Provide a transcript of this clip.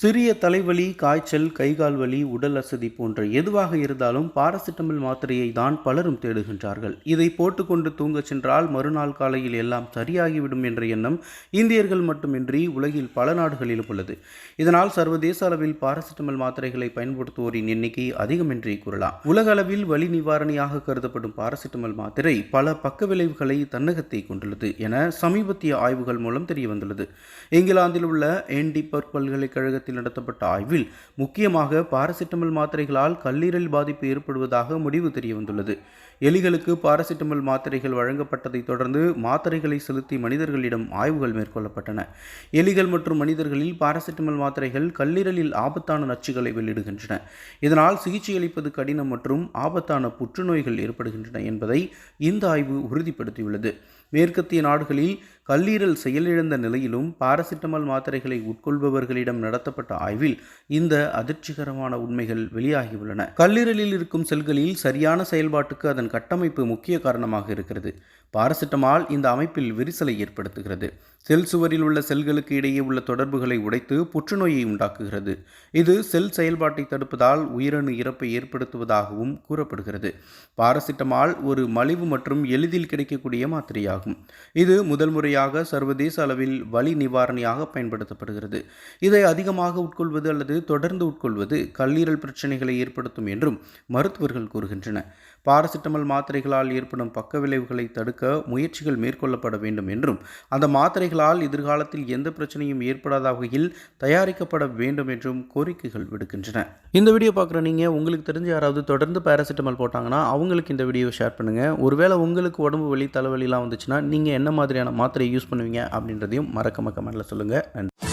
சிறிய தலைவலி காய்ச்சல் கைகால் வலி உடல் அசதி போன்ற எதுவாக இருந்தாலும் பாராசிட்டமல் மாத்திரையை தான் பலரும் தேடுகின்றார்கள். இதை போட்டுக்கொண்டு தூங்கச் சென்றால் மறுநாள் காலையில் எல்லாம் சரியாகிவிடும் என்ற எண்ணம் இந்தியர்கள் மட்டுமின்றி உலகில் பல நாடுகளிலும் உள்ளது. இதனால் சர்வதேச அளவில் பாராசிட்டமல் மாத்திரைகளை பயன்படுத்துவோரின் எண்ணிக்கை அதிகம் என்றே கூறலாம். உலக அளவில் வலி நிவாரணியாக கருதப்படும் பாராசிட்டமல் மாத்திரை பல பக்க விளைவுகளை தன்னகத்தை கொண்டுள்ளது என சமீபத்திய ஆய்வுகள் மூலம் தெரிய வந்துள்ளது இங்கிலாந்தில் உள்ள என்டி பல்கலைக்கழகத்தில் நடத்தப்பட்ட ஆய்வில் முக்கியமாக பாராசிட்டமல் மாத்திரைகளால் கல்லீரல் பாதிப்பு ஏற்படுவதாக முடிவு தெரிய வந்துள்ளது எலிகளுக்கு பாராசிட்டமல் மாத்திரைகள் வழங்கப்பட்டதைத் தொடர்ந்து மாத்திரைகளை செலுத்தி மனிதர்களிடம் ஆய்வுகள் மேற்கொள்ளப்பட்டன. எலிகள் மற்றும் மனிதர்களில் பாராசிட்டமல் மாத்திரைகள் கல்லீரலில் ஆபத்தான நச்சுகளை வெளியிடுகின்றன. இதனால் சிகிச்சை அளிப்பது கடினம் மற்றும் ஆபத்தான புற்றுநோய்கள் ஏற்படுகின்றன என்பதை இந்த ஆய்வு உறுதிப்படுத்தியுள்ளது. மேற்கத்திய நாடுகளில் கல்லீரல் செயலிழந்த நிலையிலும் பாராசிட்டமல் மாத்திரைகளை உட்கொள்பவர்களிடம் நடத்தப்பட்ட ஆய்வில் இந்த அதிர்ச்சிகரமான உண்மைகள் வெளியாகியுள்ளன. கல்லீரலில் இருக்கும் செல்களில் சரியான செயல்பாட்டுக்கு அதன் கட்டமைப்பு முக்கிய காரணமாக இருக்கிறது. பாரசிட்டமால் இந்த அமைப்பில் விரிசலை ஏற்படுத்துகிறது. செல் சுவரில் உள்ள செல்களுக்கு இடையே உள்ள தொடர்புகளை உடைத்து புற்றுநோயை உண்டாக்குகிறது. இது செல் செயல்பாட்டை தடுப்பதால் உயிரணு இறப்பை ஏற்படுத்துவதாகவும் கூறப்படுகிறது. பாரசிட்டமால் ஒரு மலிவு மற்றும் எளிதில் கிடைக்கக்கூடிய மாத்திரையாகும். இது முதல் முறையாக சர்வதேச அளவில் வலி நிவாரணியாக பயன்படுத்தப்படுகிறது. இதை அதிகமாக உட்கொள்வது அல்லது தொடர்ந்து உட்கொள்வது கல்லீரல் பிரச்சனைகளை ஏற்படுத்தும் என்றும் மருத்துவர்கள் கூறுகின்றனர். பாரசிட்டமல் மாத்திரைகளால் ஏற்படும் பக்க விளைவுகளை தடுக்க முயற்சிகள் மேற்கொள்ளப்பட வேண்டும் என்றும் அந்த மாத்திரைகளால் எதிர்காலத்தில் எந்த பிரச்சனையும் ஏற்படாத வகையில் தயாரிக்கப்பட வேண்டும் என்றும் கோரிக்கைகள் விடுக்கின்றன. இந்த வீடியோ பார்க்குற நீங்கள் உங்களுக்கு தெரிஞ்ச யாராவது தொடர்ந்து பாராசிட்டமல் போட்டாங்கன்னா அவங்களுக்கு இந்த வீடியோ ஷேர் பண்ணுங்கள் ஒருவேளை உங்களுக்கு உடம்பு வலி தலைவலிலாம் வந்துச்சுன்னா நீங்கள் என்ன மாதிரியான மாத்திரை யூஸ் பண்ணுவீங்க அப்படின்றதையும் மறக்காம கமெண்ட்டில் சொல்லுங்கள் நன்றி.